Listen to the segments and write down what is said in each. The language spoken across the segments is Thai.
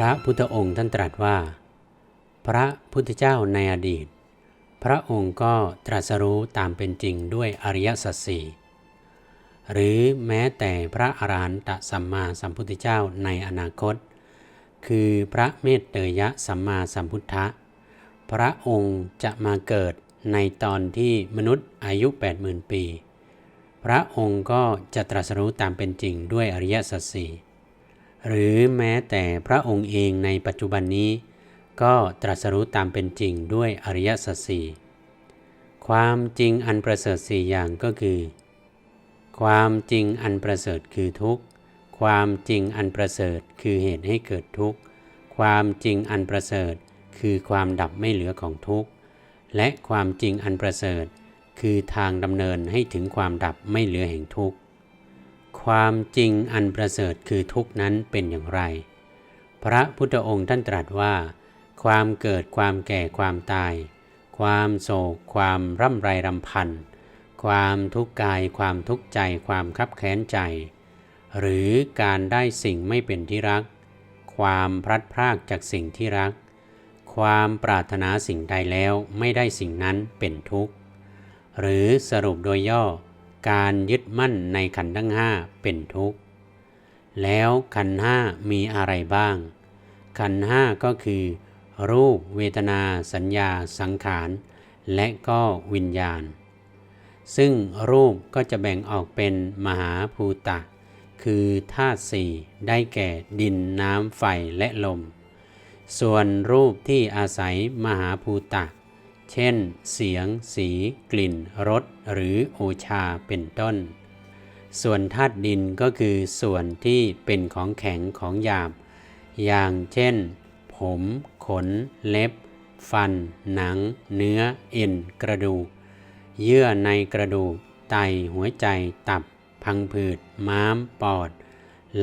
พระพุทธองค์ท่านตรัสว่า พระพุทธเจ้าในอดีต พระองค์ก็ตรัสรู้ตามเป็นจริงด้วยอริยสัจสี่หรือแม้แต่พระอรหันตสัมมาสัมพุทธเจ้าในอนาคต คือพระเมตเตยะสัมมาสัมพุทธะพระองค์จะมาเกิดในตอนที่มนุษย์อายุ 80,000 ปี พระองค์ก็จะตรัสรู้ตามเป็นจริงด้วยอริยสัจสี่ หรือแม้แต่พระองค์เองในปัจจุบันนี้ ก็ตรัสรู้ตามเป็นจริงด้วยอริยสัจสี่ความจริงอันประเสริฐสี่อย่างก็คือ ความจริงอันประเสริฐคือทุกข์ ความจริงอันประเสริฐคือเหตุให้เกิดทุกข์ ความจริงอันประเสริฐคือความดับไม่เหลือของทุกข์ และความจริงอันประเสริฐ คือทางดำเนินให้ถึงความดับไม่เหลือแห่งทุกข์ ความจริงอันประเสริฐคือทุกนั้นเป็นอย่างไร พระพุทธองค์ท่านตรัสว่า ความเกิดความแก่ความตาย ความโศก ความร่ำไรรำพัน ความทุกข์กาย ความทุกข์ใจ ความคับแค้นใจ หรือการได้สิ่งไม่เป็นที่รัก ความพลัดพรากจากสิ่งที่รัก ความปรารถนาสิ่งใดแล้วไม่ได้สิ่งนั้นเป็นทุกข์ หรือสรุปโดยย่อ การยึดมั่นในขันธ์ทั้งห้าเป็นทุกข์ แล้วขันธ์ห้ามีอะไรบ้าง ขันธ์ห้าก็คือ รูปเวทนาสัญญาสังขาร และก็วิญญาณ ซึ่งรูปก็จะแบ่งออกเป็นมหาภูตะ คือธาตุสี่ได้แก่ดินน้ำไฟและลม ส่วนรูปที่อาศัยมหาภูตะ เช่น เสียง สี กลิ่น รส หรือโอชาเป็นต้น ส่วนธาตุดินก็คือส่วนที่เป็นของแข็งของหยาบ อย่างเช่น ผม ขน เล็บ ฟัน หนัง เนื้อ เอ็น กระดูก เยื่อในกระดูก ไต หัวใจ ตับ พังผืด ม้าม ปอด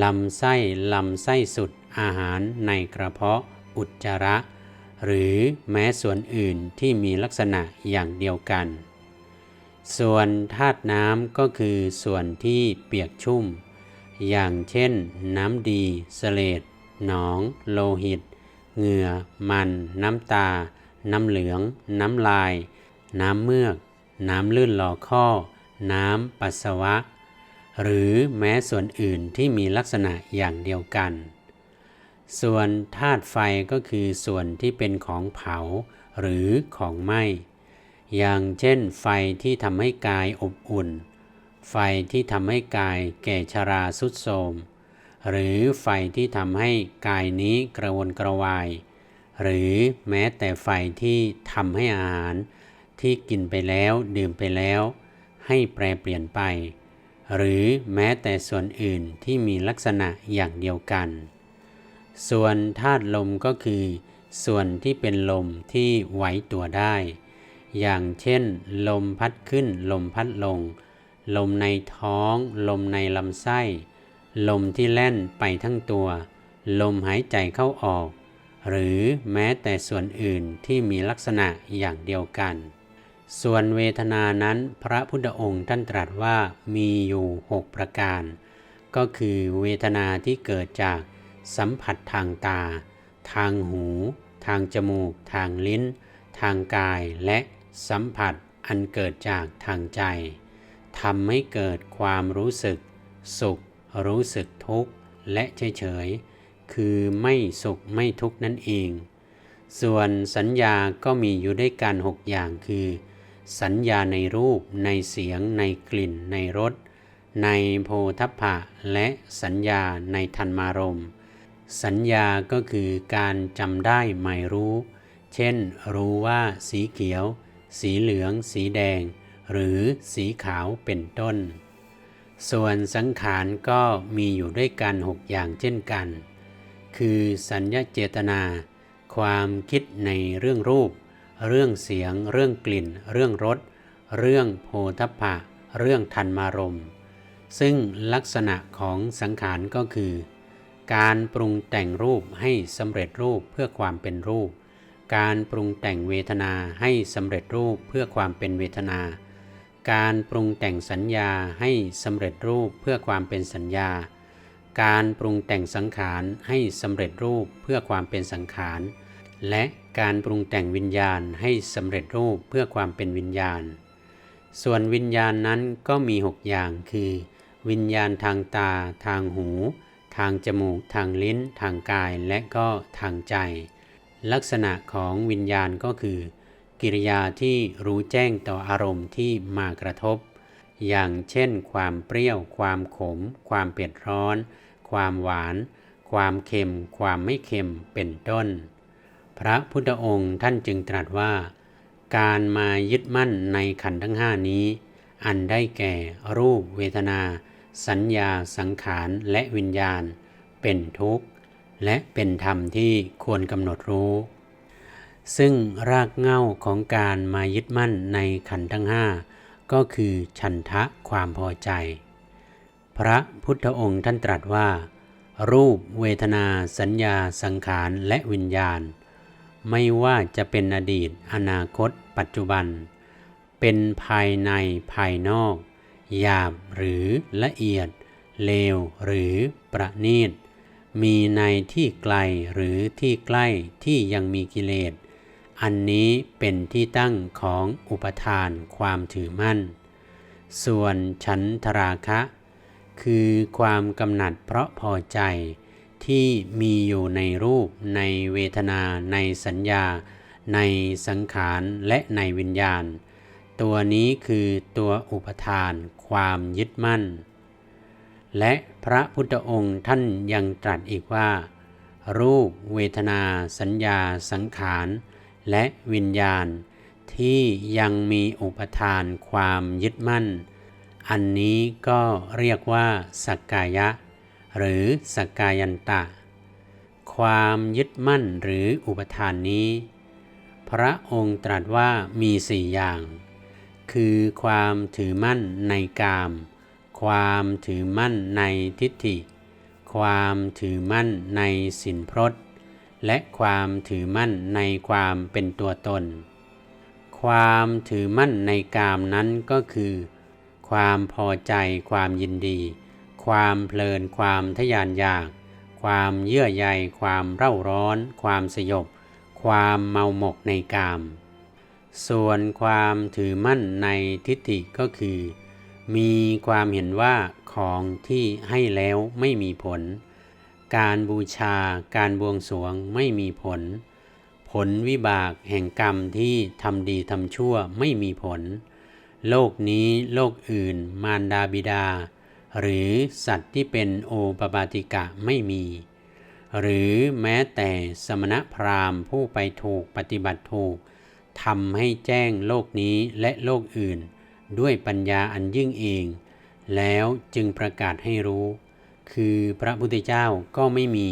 ลำไส้ ลำไส้สุด อาหารในกระเพาะ อุจจาระ หรือแม้ส่วนอื่นที่มีลักษณะอย่างเดียวกัน ส่วนธาตุน้ำก็คือส่วนที่เปียกชุ่ม อย่างเช่น น้ำดีเสเลดหนอง โลหิต เหงื่อ มัน น้ำตา น้ำเหลือง น้ำลาย น้ำเมือก น้ำลื่นหล่อข้อ น้ำปัสสาวะ หรือแม้ส่วนอื่นที่มีลักษณะอย่างเดียวกัน ส่วนธาตุไฟก็คือส่วนที่เป็นของเผาหรือของไหม้ อย่างเช่น ไฟที่ทำให้กายอบอุ่น ไฟที่ทำให้กายแก่ชราสุดโทมหรือไฟที่ทำให้กายนี้กระวนกระวาย หรือแม้แต่ไฟที่ทำให้อาหารที่กินไปแล้วดื่มไปแล้ว ให้แปรเปลี่ยนไป หรือแม้แต่ส่วนอื่นที่มีลักษณะอย่างเดียวกัน ส่วนธาตุลมก็คือ ส่วนที่เป็นลมที่ไหวตัวได้ อย่างเช่น ลมพัดขึ้น ลมพัดลง ลมในท้อง ลมในลำไส้ ลมที่แล่นไปทั้งตัว ลมหายใจเข้าออก หรือแม้แต่ส่วนอื่นที่มีลักษณะอย่างเดียวกัน ส่วนเวทนานั้นพระพุทธองค์ท่านตรัสว่ามีอยู่หกประการ ก็คือเวทนาที่เกิดจาก สัมผัสทางตา ทางหู ทางจมูก ทางลิ้น ทางกายและสัมผัสอันเกิดจากทางใจทำให้เกิดความรู้สึก สุข รู้สึกทุกข์ และเฉยๆคือไม่สุขไม่ทุกข์นั่นเอง ส่วนสัญญาก็มีอยู่ด้วยกันหกอย่างคือ สัญญาในรูป ในเสียง ในกลิ่น ในรส ในโพธพภะและสัญญาในธันมารมณ์ สัญญาก็คือการจำได้หมายรู้ เช่น รู้ว่าสีเขียว สีเหลือง สีแดง หรือสีขาวเป็นต้น ส่วนสังขารก็มีอยู่ด้วยกันหกอย่างเช่นกัน คือสัญญาเจตนา ความคิดในเรื่องรูป เรื่องเสียง เรื่องกลิ่น เรื่องรส เรื่องโพธพภะเรื่องธันมารม ซึ่งลักษณะของสังขารก็คือ การปรุงแต่งรูปให้สำเร็จรูปเพื่อความเป็นรูป การปรุงแต่งเวทนาให้สำเร็จรูปเพื่อความเป็นเวทนา การปรุงแต่งสัญญาให้สำเร็จรูปเพื่อความเป็นสัญญา การปรุงแต่งสังขารให้สำเร็จรูปเพื่อความเป็นสังขาร และการปรุงแต่งวิญญาณให้สำเร็จรูปเพื่อความเป็นวิญญาณ ส่วนวิญญาณนั้นก็มีหกอย่างคือ วิญญาณทางตาทางหู ทางจมูก ทางลิ้น ทางกายและก็ทางใจ ลักษณะของวิญญาณก็คือ กิริยาที่รู้แจ้งต่ออารมณ์ที่มากระทบ อย่างเช่น ความเปรี้ยว ความขม ความเผ็ดร้อน ความหวาน ความเค็ม ความไม่เค็มเป็นต้น พระพุทธองค์ท่านจึงตรัสว่า การมายึดมั่นในขันธ์ทั้งห้านี้ อันได้แก่รูปเวทนา สัญญาสังขารและวิญญาณ เป็นทุกข์ และเป็นธรรมที่ควรกำหนดรู้ ซึ่งรากเหง้าของการมายึดมั่นในขันธ์ทั้งห้าก็คือฉันทะความพอใจ พระพุทธองค์ท่านตรัสว่า รูปเวทนาสัญญาสังขารและวิญญาณ ไม่ว่าจะเป็นอดีต อนาคต ปัจจุบัน เป็นภายในภายนอก หยาบหรือละเอียด เลวหรือประณีต มีในที่ไกลหรือที่ใกล้ที่ยังมีกิเลส อันนี้เป็นที่ตั้งของอุปทานความถือมั่น ส่วนฉันทราคะ คือความกำหนัดเพราะพอใจที่มีอยู่ในรูปในเวทนาในสัญญา ในสังขารและในวิญญาณ ตัวนี้คือตัวอุปทานความยึดมั่น และพระพุทธองค์ท่านยังตรัสอีกว่า รูปเวทนาสัญญาสังขารและวิญญาณ ที่ยังมีอุปทานความยึดมั่น อันนี้ก็เรียกว่าสักกายะ หรือสักกายันตะ ความยึดมั่นหรืออุปทานนี้ พระองค์ตรัสว่ามีสี่อย่าง คือความถือมั่นในกาม ความถือมั่นในทิฏฐิ ความถือมั่นในสินพรตและความถือมั่นในความเป็นตัวตน ความถือมั่นในกามนั้นก็คือ ความพอใจความยินดี ความเพลินความทยานอยาก ความเยื่อใย ความเร่าร้อน ความสยบ ความเมาหมกในกาม ส่วนความถือมั่นในทิฏฐิก็คือ มีความเห็นว่าของที่ให้แล้วไม่มีผล การบูชาการบวงสรวงไม่มีผล ผลวิบากแห่งกรรมที่ทำดีทำชั่วไม่มีผล โลกนี้โลกอื่น มารดาบิดา หรือสัตว์ที่เป็นโอปปาติกะไม่มี หรือแม้แต่สมณพราหมณ์ผู้ไปถูกปฏิบัติถูก ทำให้แจ้งโลกนี้และโลกอื่น ด้วยปัญญาอันยิ่งเอง แล้วจึงประกาศให้รู้ คือพระพุทธเจ้าก็ไม่มี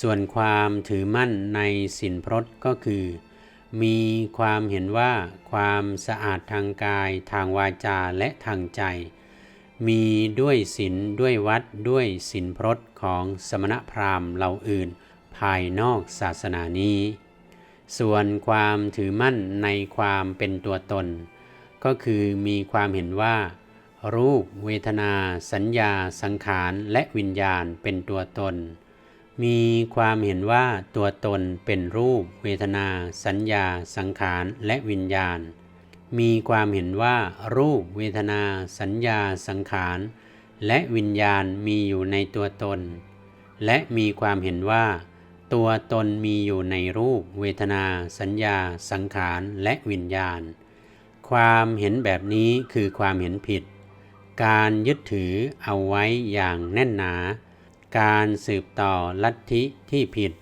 ส่วนความถือมั่นในสินพรตก็คือ มีความเห็นว่าความสะอาดทางกายทางวาจาและทางใจ มีด้วยศีลด้วยวัดด้วยศีลพรตของสมณพราหมณ์เหล่าอื่น ภายนอกศาสนานี้ ส่วนความถือมั่นในความเป็นตัวตน ก็คือมีความเห็นว่า รูป เวทนา สัญญา สังขาร และวิญญาณเป็นตัวตน มีความเห็นว่าตัวตนเป็นรูป เวทนา สัญญา สังขาร และวิญญาณ มีความเห็นว่ารูป เวทนา สัญญา สังขาร และวิญญาณมีอยู่ในตัวตน และมีความเห็นว่า ตัวตนมีอยู่ในรูป เวทนา สัญญา สังขาร และวิญญาณ ความเห็นแบบนี้คือความเห็นผิด การยึดถือเอาไว้อย่างแน่นหนา การสืบต่อลัทธิที่ผิด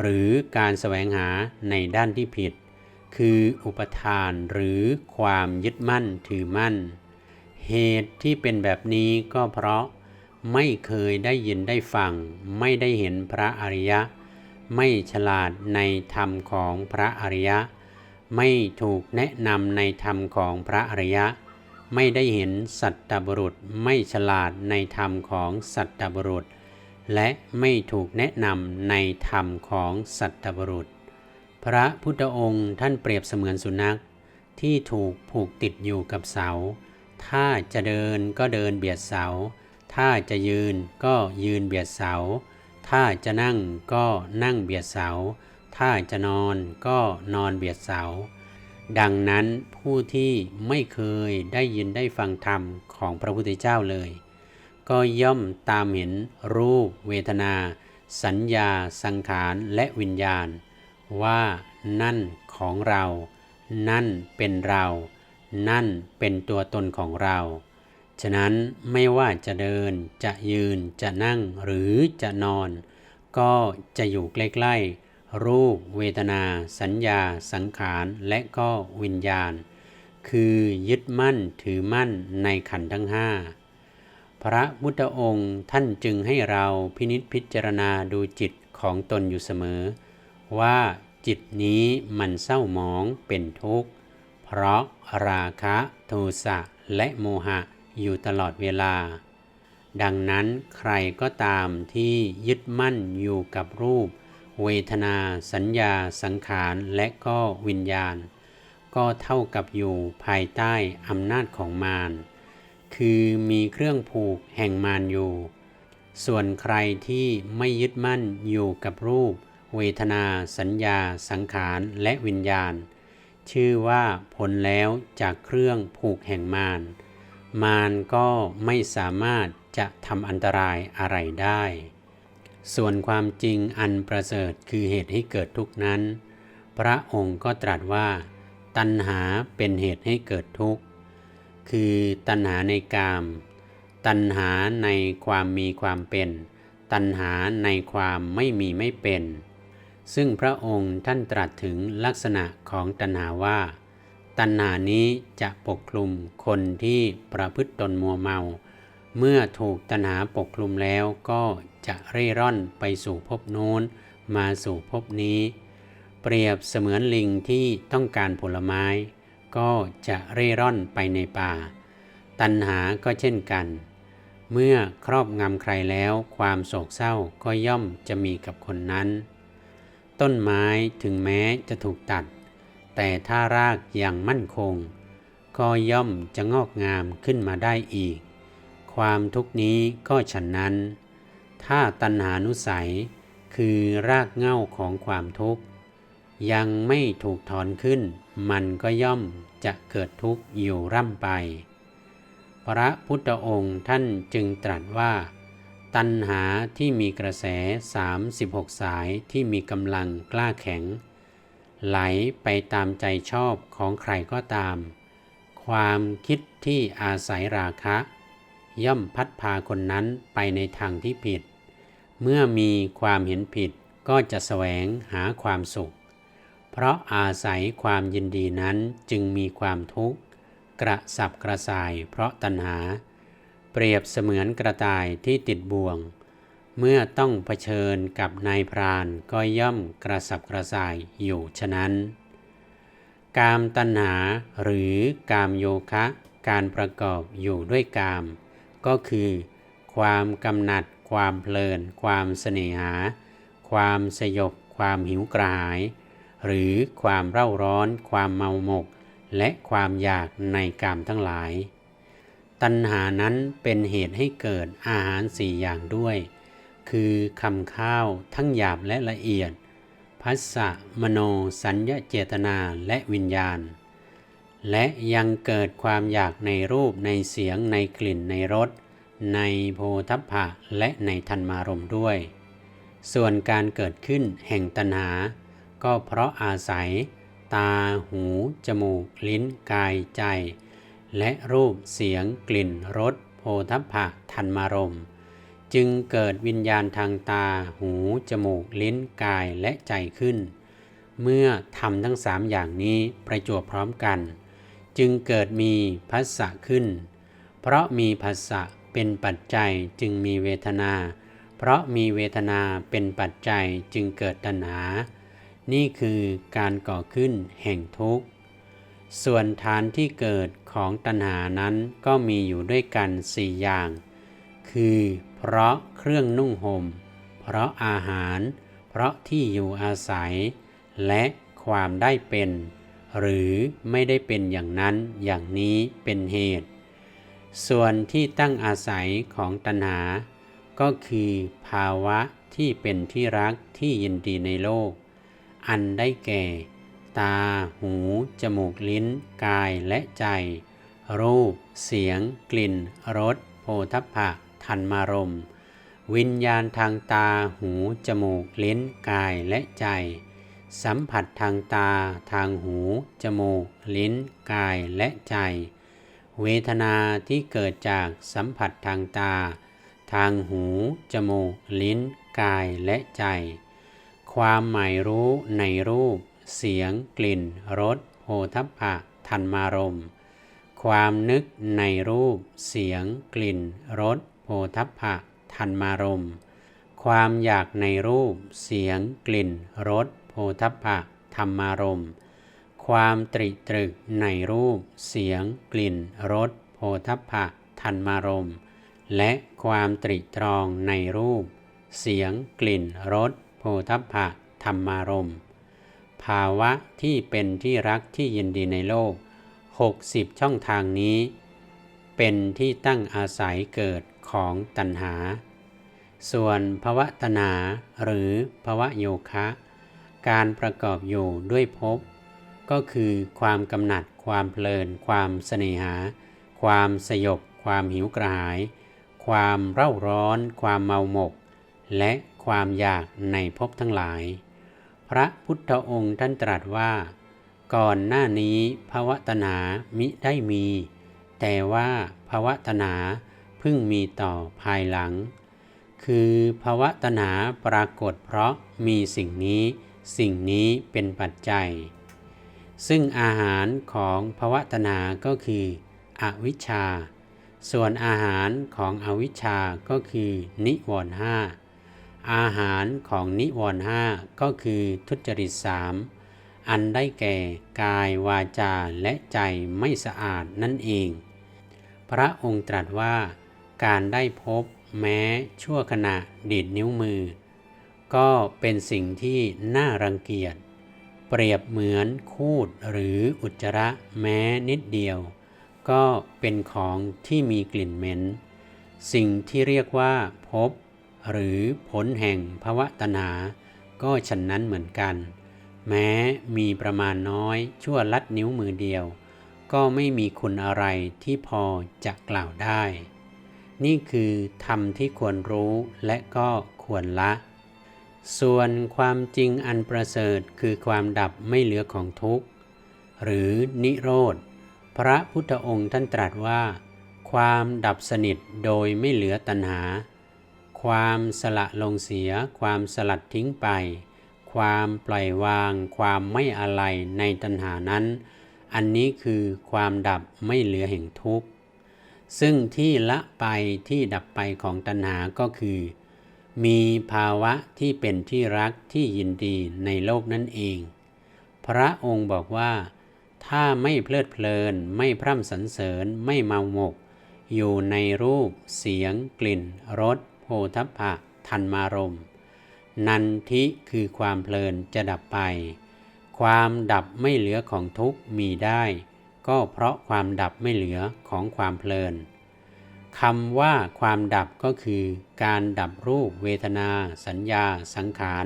หรือการแสวงหาในด้านที่ผิด คืออุปทานหรือความยึดมั่นถือมั่น เหตุที่เป็นแบบนี้ก็เพราะไม่เคยได้ยินได้ฟัง ไม่ได้เห็นพระอริยะ ไม่ฉลาดในธรรมของพระอริยะ ไม่ถูกแนะนำในธรรมของพระอริยะ ไม่ได้เห็นสัตตบุรุษ ไม่ฉลาดในธรรมของสัตตบุรุษ และไม่ถูกแนะนำในธรรมของสัตตบุรุษ พระพุทธองค์ท่านเปรียบเสมือนสุนัข ที่ถูกผูกติดอยู่กับเสา ถ้าจะเดินก็เดินเบียดเสา ถ้าจะยืนก็ยืนเบียดเสา ถ้าจะนั่งก็นั่งเบียดเสา ถ้าจะนอนก็นอนเบียดเสา ดังนั้นผู้ที่ไม่เคยได้ยินได้ฟังธรรมของพระพุทธเจ้าเลย ก็ย่อมตามเห็นรูป เวทนา สัญญา สังขารและวิญญาณ ว่านั่นของเรา นั่นเป็นเรา นั่นเป็นตัวตนของเรา ฉะนั้นไม่ว่าจะเดินจะยืนจะนั่งหรือจะนอน ก็จะอยู่ใกล้ๆ รูปเวทนา สัญญา สังขารและก็วิญญาณ คือยึดมั่นถือมั่นในขันธ์ทั้งห้าพระพุทธองค์ท่านจึงให้เราพินิจพิจารณาดูจิตของตนอยู่เสมอ ว่าจิตนี้มันเศร้าหมองเป็นทุกข์ เพราะราคะ โทสะและโมหะ อยู่ตลอดเวลา ดังนั้นใครก็ตามที่ยึดมั่นอยู่กับรูป เวทนา สัญญา สังขาร และก็วิญญาณ ก็เท่ากับอยู่ภายใต้อำนาจของมาร คือมีเครื่องผูกแห่งมารอยู่ ส่วนใครที่ไม่ยึดมั่นอยู่กับรูป เวทนา สัญญา สังขาร และวิญญาณ ชื่อว่าผลแล้วจากเครื่องผูกแห่งมาร มารก็ไม่สามารถจะทำอันตรายอะไรได้ ส่วนความจริงอันประเสริฐคือเหตุให้เกิดทุกข์นั้น พระองค์ก็ตรัสว่า ตัณหาเป็นเหตุให้เกิดทุกข์ คือตัณหาในกาม ตัณหาในความมีความเป็น ตัณหาในความไม่มีไม่เป็น ซึ่งพระองค์ท่านตรัสถึงลักษณะของตัณหาว่า ตัณหานี้จะปกคลุมคนที่ประพฤติตนมัวเมา เมื่อถูกตัณหาปกคลุมแล้วก็จะเร่ร่อนไปสู่ภพโน้น มาสู่ภพนี้ เปรียบเสมือนลิงที่ต้องการผลไม้ ก็จะเร่ร่อนไปในป่า ตัณหาก็เช่นกัน เมื่อครอบงำใครแล้วความโศกเศร้าก็ย่อมจะมีกับคนนั้น ต้นไม้ถึงแม้จะถูกตัด แต่ถ้ารากอย่างมั่นคง ก็ย่อมจะงอกงามขึ้นมาได้อีก ความทุกนี้ก็ฉันนั้น ถ้าตัณหานุสัยคือรากเหง้าของความทุกข์ ยังไม่ถูกถอนขึ้น มันก็ย่อมจะเกิดทุกข์อยู่ร่ำไป พระพุทธองค์ท่านจึงตรัสว่า ตัณหาที่มีกระแส 36 สายที่มีกำลังกล้าแข็ง ไหลไปตามใจชอบของใครก็ตาม ความคิดที่อาศัยราคะ ย่อมพัดพาคนนั้นไปในทางที่ผิด เมื่อมีความเห็นผิดก็จะแสวงหาความสุข เพราะอาศัยความยินดีนั้นจึงมีความทุกข์ กระสับกระส่ายเพราะตัณหา เปรียบเสมือนกระต่ายที่ติดบ่วง เมื่อต้องเผชิญกับนายพรานก็ย่อมกระสับกระส่ายอยู่ฉะนั้น กามตัณหาหรือกามโยคะการประกอบอยู่ด้วยกาม ก็คือ ความกำหนัด ความเพลิน ความเสน่หา ความสยบ ความหิวกระหาย หรือความเร่าร้อน ความเมาหมก และความอยากในกามทั้งหลาย ตัณหานั้นเป็นเหตุให้เกิดอาหารสี่อย่างด้วย คือคำข้าวทั้งหยาบและละเอียดพัสสะมโนสัญญาเจตนาและวิญญาณ และยังเกิดความอยากในรูปในเสียงในกลิ่นในรสในโพธพะและในธันมารมด้วย ส่วนการเกิดขึ้นแห่งตัณหา ก็เพราะอาศัย ตา หู จมูก ลิ้น กาย ใจ และรูป เสียง กลิ่น รส โพธพพะธันมารมณ์ จึงเกิดวิญญาณทางตา หู จมูก ลิ้น กาย และใจขึ้น เมื่อทำทั้งสามอย่างนี้ประจวบพร้อมกัน จึงเกิดมีพัสสะขึ้น เพราะมีพัสสะเป็นปัจจัยจึงมีเวทนา เพราะมีเวทนาเป็นปัจจัยจึงเกิดตัณหา นี่คือการก่อขึ้นแห่งทุกข์ ส่วนฐานที่เกิดของตัณหานั้นก็มีอยู่ด้วยกันสี่อย่าง คือ เพราะเครื่องนุ่งหม่ม เพราะอาหาร เพราะที่อยู่อาศัย และความได้เป็น หรือไม่ได้เป็นอย่างนั้นอย่างนี้เป็นเหตุ ส่วนที่ตั้งอาศัยของตัณหา ก็คือภาวะที่เป็นที่รักที่ยินดีในโลก อันได้แก่ ตา หู จมูก ลิ้น กายและใจ รูป เสียง กลิ่น รส โพธพะ ธรรมารมณ์วิญญาณทางตา หู จมูกลิ้น กาย และใจ สัมผัสทางตา ทางหู จมูก ลิ้น กาย และใจ เวทนาที่เกิดจากสัมผัสทางตา ทางหู จมูก ลิ้น กาย และใจ ความหมายรู้ในรูป เสียง กลิ่น รสโพธพะธรรมารมความนึกในรูป เสียง กลิ่น รส โพธพะธรรมารมณ์ความอยากในรูป เสียง กลิ่น รสโพธพะธรรมารมณ์ความตริตรึกในรูป เสียง กลิ่น รสโพธพะธรรมารมณ์และความตริตรองในรูป เสียง กลิ่น รสโพธพะธรรมารมณ์ภาวะที่เป็นที่รักที่ยินดีในโลก 60 ช่องทางนี้ เป็นที่ตั้งอาศัยเกิด ของตัณหา ส่วนภวะตนาหรือภวะโยคะ การประกอบอยู่ด้วยภพก็คือความกำหนัด ความเพลิน ความเสน่หา ความสยบ ความหิวกระหาย ความเร่าร้อน ความเมาหมก และความอยากในภพทั้งหลาย พระพุทธองค์ท่านตรัสว่า ก่อนหน้านี้ภวตนามิได้มี แต่ว่าภวตนา พิ่งมีต่อภายหลัง คือภาวะตนาปรากฏเพราะมีสิ่งนี้ สิ่งนี้เป็นปัจจัย ซึ่งอาหารของภาวะตนาก็คือ อวิชชา ส่วนอาหารของอวิชชาก็คือนิวรณ์ห้าอาหารของนิวรณ์ห้าก็คือทุจริตสามอันได้แก่กายวาจาและใจไม่สะอาดนั่นเอง พระองค์ตรัสว่า การได้พบแม้ชั่วขณะดีดนิ้วมือ ก็เป็นสิ่งที่น่ารังเกียจ เปรียบเหมือนคูดหรืออุจจาระแม้นิดเดียว ก็เป็นของที่มีกลิ่นเหม็น สิ่งที่เรียกว่าพบ หรือผลแห่งภวะตนา ก็ฉันนั้นเหมือนกัน แม้มีประมาณน้อยชั่วลัดนิ้วมือเดียว ก็ไม่มีคุณอะไรที่พอจะกล่าวได้ นี่คือธรรมที่ควรรู้และก็ควรละ ส่วนความจริงอันประเสริฐคือความดับไม่เหลือของทุกข์ หรือนิโรธ พระพุทธองค์ท่านตรัสว่า ความดับสนิทโดยไม่เหลือตัณหา ความสละลงเสีย ความสลัดทิ้งไป ความปล่อยวาง ความไม่อะไรในตัณหานั้น อันนี้คือความดับไม่เหลือแห่งทุกข์ ซึ่งที่ละไปที่ดับไปของตัณหาก็คือ มีภาวะที่เป็นที่รักที่ยินดีในโลกนั่นเอง พระองค์บอกว่า ถ้าไม่เพลิดเพลิน ไม่พร่ำสรรเสริญไม่เมาหมก อยู่ในรูป เสียง กลิ่นรสโพธพะทันมารมณ์นันทิคือความเพลินจะดับไป ความดับไม่เหลือของทุกมีได้ ก็เพราะความดับไม่เหลือของความเพลินคำว่าความดับก็คือ การดับรูปเวทนา สัญญา สังขาร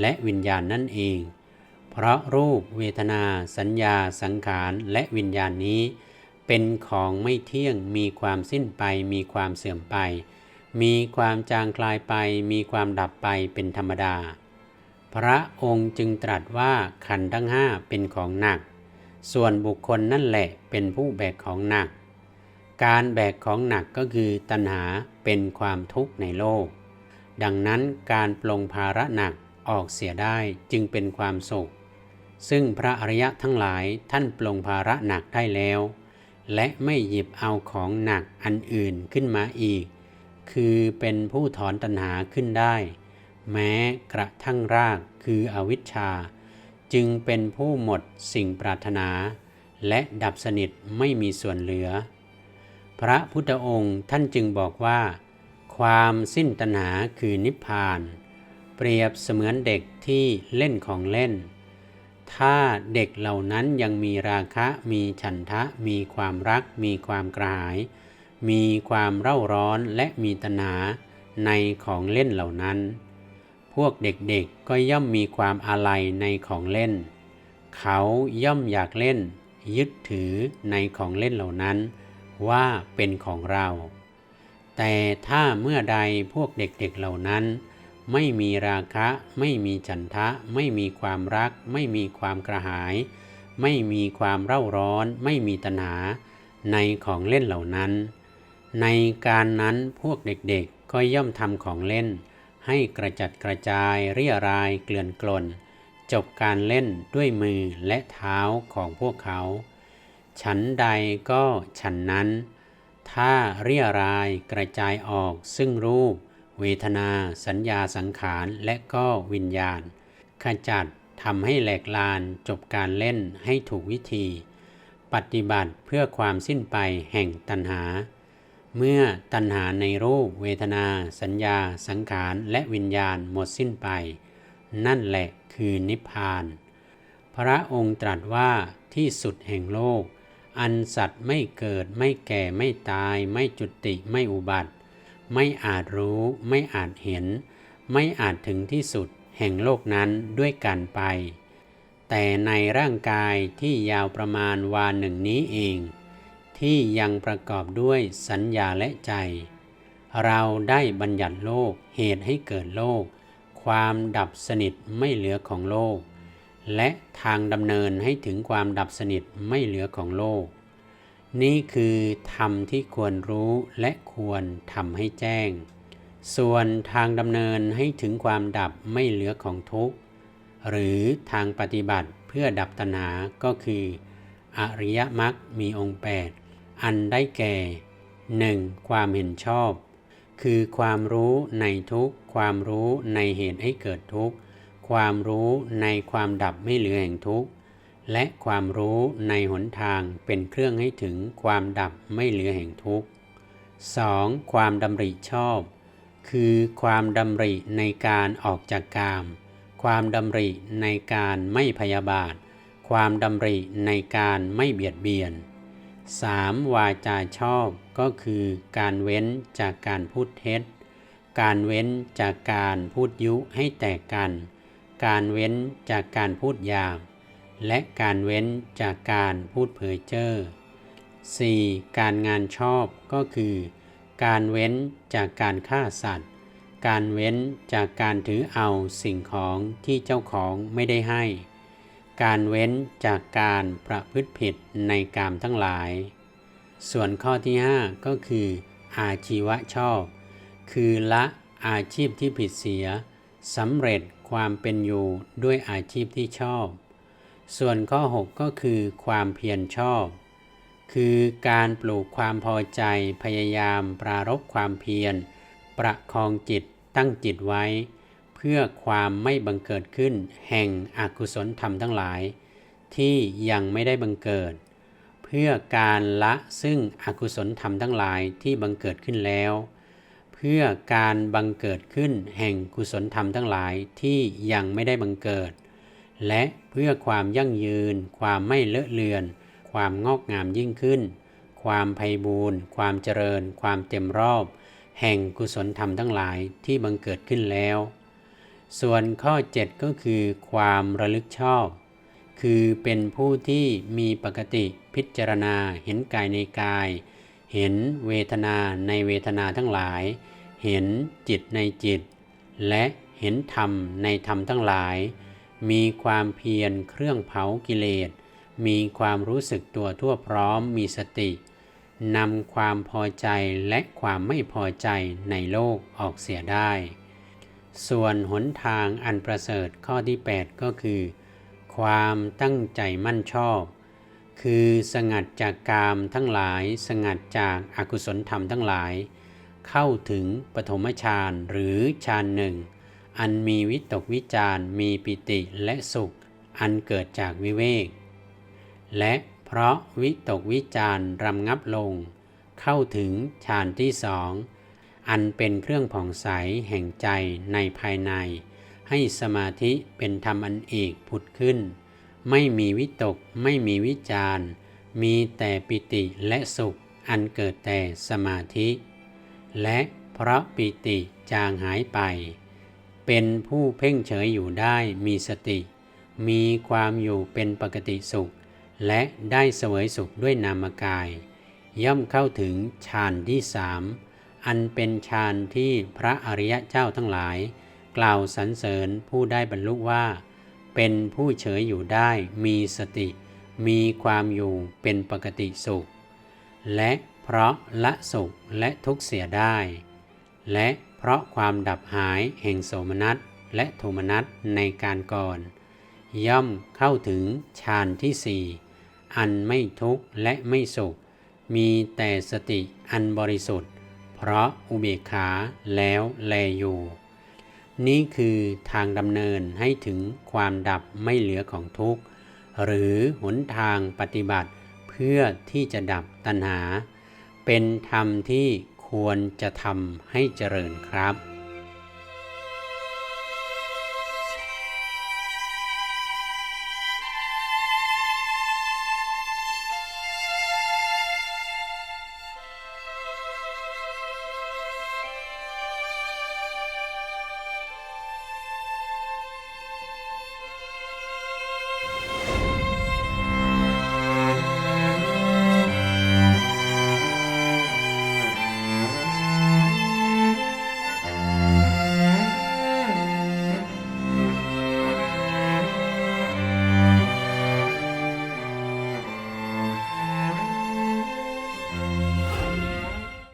และวิญญาณนั่นเอง เพราะรูปเวทนา สัญญา สังขาร และวิญญาณนี้ เป็นของไม่เที่ยงมีความสิ้นไป มีความเสื่อมไป มีความจางคลายไป มีความดับไปเป็นธรรมดา พระองค์จึงตรัสว่าขันธ์ทั้งห้าเป็นของหนัก ส่วนบุคคลนั่นแหละเป็นผู้แบกของหนัก การแบกของหนักก็คือตัณหาเป็นความทุกข์ในโลก ดังนั้นการปลงภาระหนักออกเสียได้จึงเป็นความสุข ซึ่งพระอริยะทั้งหลายท่านปลงภาระหนักได้แล้ว และไม่หยิบเอาของหนักอันอื่นขึ้นมาอีก คือเป็นผู้ถอนตัณหาขึ้นได้ แม้กระทั่งรากคืออวิชชา จึงเป็นผู้หมดสิ่งปรารถนา และดับสนิทไม่มีส่วนเหลือ พระพุทธองค์ท่านจึงบอกว่า ความสิ้นตัณหาคือนิพพาน เปรียบเสมือนเด็กที่เล่นของเล่น ถ้าเด็กเหล่านั้นยังมีราคะมีฉันทะ มีความรัก มีความกระหาย มีความเร่าร้อนและมีตัณหาในของเล่นเหล่านั้น พวกเด็กๆก็ย่อมมีความอาลัยในของเล่น เขาย่อมอยากเล่น ยึดถือในของเล่นเหล่านั้น ว่าเป็นของเรา แต่ถ้าเมื่อใดพวกเด็กๆเหล่านั้น ไม่มีราคะ ไม่มีฉันทะ ไม่มีความรัก ไม่มีความกระหาย ไม่มีความเร่าร้อน ไม่มีตัณหาในของเล่นเหล่านั้น ในการนั้นพวกเด็กๆก็ย่อมทำของเล่น ให้กระจัดกระจายเรียรายเกลื่อนกลน จบการเล่นด้วยมือและเท้าของพวกเขา ฉันใดก็ฉันนั้น ถ้าเรียรายกระจายออกซึ่งรูป เวทนาสัญญาสังขารและก็วิญญาณ ขจัดทำให้แหลกลานจบการเล่นให้ถูกวิธี ปฏิบัติเพื่อความสิ้นไปแห่งตัณหา เมื่อตัณหาในรูปเวทนา สัญญา สังขาร และวิญญาณหมดสิ้นไป นั่นแหละคือนิพพาน พระองค์ตรัสว่าที่สุดแห่งโลก อันสัตว์ไม่เกิดไม่แก่ไม่ตาย ไม่จุติไม่อุบัติ ไม่อาจรู้ไม่อาจเห็น ไม่อาจถึงที่สุดแห่งโลกนั้นด้วยกันไป แต่ในร่างกายที่ยาวประมาณวาหนึ่งนี้เอง ที่ยังประกอบด้วยสัญญาและใจ เราได้บัญญัติโลกเหตุให้เกิดโลก ความดับสนิทไม่เหลือของโลก และทางดำเนินให้ถึงความดับสนิทไม่เหลือของโลก นี่คือธรรมที่ควรรู้และควรทำให้แจ้ง ส่วนทางดำเนินให้ถึงความดับไม่เหลือของทุกข์ หรือทางปฏิบัติเพื่อดับตัณหาก็คือ อริยมรรคมีองค์ 8 อันได้แก่ 1. ความเห็นชอบ คือความรู้ในทุกข์ความรู้ในเหตุให้เกิดทุกข์ความรู้ในความดับไม่เหลือแห่งทุกข์ และความรู้ในหนทางเป็นเครื่องให้ถึงความดับไม่เหลือแห่งทุกข์ 2. ความดำริชอบ คือความดำริในการออกจากกาม ความดำริในการไม่พยาบาท ความดำริในการไม่เบียดเบียน 3. วาจาชอบก็คือการเว้นจากการพูดเท็จ การเว้นจากการพูดยุให้แตกกัน การเว้นจากการพูดหยาบและการเว้นจากการพูดเผยเจ้อ 4. การงานชอบก็คือ การเว้นจากการฆ่าสัตว์ การเว้นจากการถือเอาสิ่งของที่เจ้าของไม่ได้ให้ การเว้นจากการประพฤติผิดในกามทั้งหลาย ส่วนข้อที่ 5 ก็คือ อาชีวะชอบ คือละอาชีพที่ผิดเสียสำเร็จความเป็นอยู่ด้วยอาชีพที่ชอบ ส่วนข้อ 6 ก็คือความเพียรชอบ คือการปลูกความพอใจพยายามปรารบความเพียร ประคองจิตตั้งจิตไว้ พื่อความไม่บังเกิดขึ้น แห่งอกุศลธรรมทั้งหลาย ที่ยังไม่ได้บังเกิด เพื่อการละซึ่งอกุศลธรรมทั้งหลายที่บังเกิดขึ้นแล้ว เพื่อการบังเกิดขึ้นแห่งกุศลธรรมทั้งหลายที่ยังไม่ได้บังเกิด และเพื่อความยั่งยืน ความไม่เลอะเลือน ความงอกงามยิ่งขึ้น ความไพบูรณ์ความเจริญ ความเต็มรอบ แห่งกุศลธรรมทั้งหลายที่บังเกิดขึ้นแล้ว ส่วนข้อ 7 ก็คือความระลึกชอบ คือเป็นผู้ที่มีปกติพิจารณาเห็นกายในกาย เห็นเวทนาในเวทนาทั้งหลาย เห็นจิตในจิต และเห็นธรรมในธรรมทั้งหลาย มีความเพียรเครื่องเผากิเลส มีความรู้สึกตัวทั่วพร้อมมีสตินำความพอใจและความไม่พอใจในโลกออกเสียได้ ส่วนหนทางอันประเสริฐข้อที่ 8 ก็คือ ความตั้งใจมั่นชอบ คือสงัดจากกามทั้งหลาย สงัดจากอากุศลธรรมทั้งหลาย เข้าถึงปฐมฌานหรือฌานหนึ่ง อันมีวิตกวิจารมีปิติและสุข อันเกิดจากวิเวก และเพราะวิตกวิจารรำงับลง เข้าถึงฌานที่สอง อันเป็นเครื่องผ่องใสแห่งใจในภายใน ให้สมาธิเป็นธรรมอันเอกผุดขึ้น ไม่มีวิตกไม่มีวิจารมีแต่ปิติและสุขอันเกิดแต่สมาธิ และเพราะปิติจางหายไป เป็นผู้เพ่งเฉยอยู่ได้มีสติ มีความอยู่เป็นปกติสุข และได้เสวยสุขด้วยนามกาย ย่อมเข้าถึงฌานที่สาม อันเป็นฌานที่พระอริยเจ้าทั้งหลาย กล่าวสรรเสริญผู้ได้บรรลุว่า เป็นผู้เฉยอยู่ได้มีสติ มีความอยู่เป็นปกติสุข และเพราะละสุขและทุกข์เสียได้ และเพราะความดับหายแห่งโสมนัสและโทมนัสในการก่อน ย่อมเข้าถึงฌานที่สี่อันไม่ทุกข์และไม่สุข มีแต่สติอันบริสุทธิ เพราะอุเบกขาแล้วแลอยู่ นี่คือทางดำเนินให้ถึงความดับไม่เหลือของทุกข์ หรือหนทางปฏิบัติเพื่อที่จะดับตัณหา เป็นธรรมที่ควรจะทำให้เจริญครับ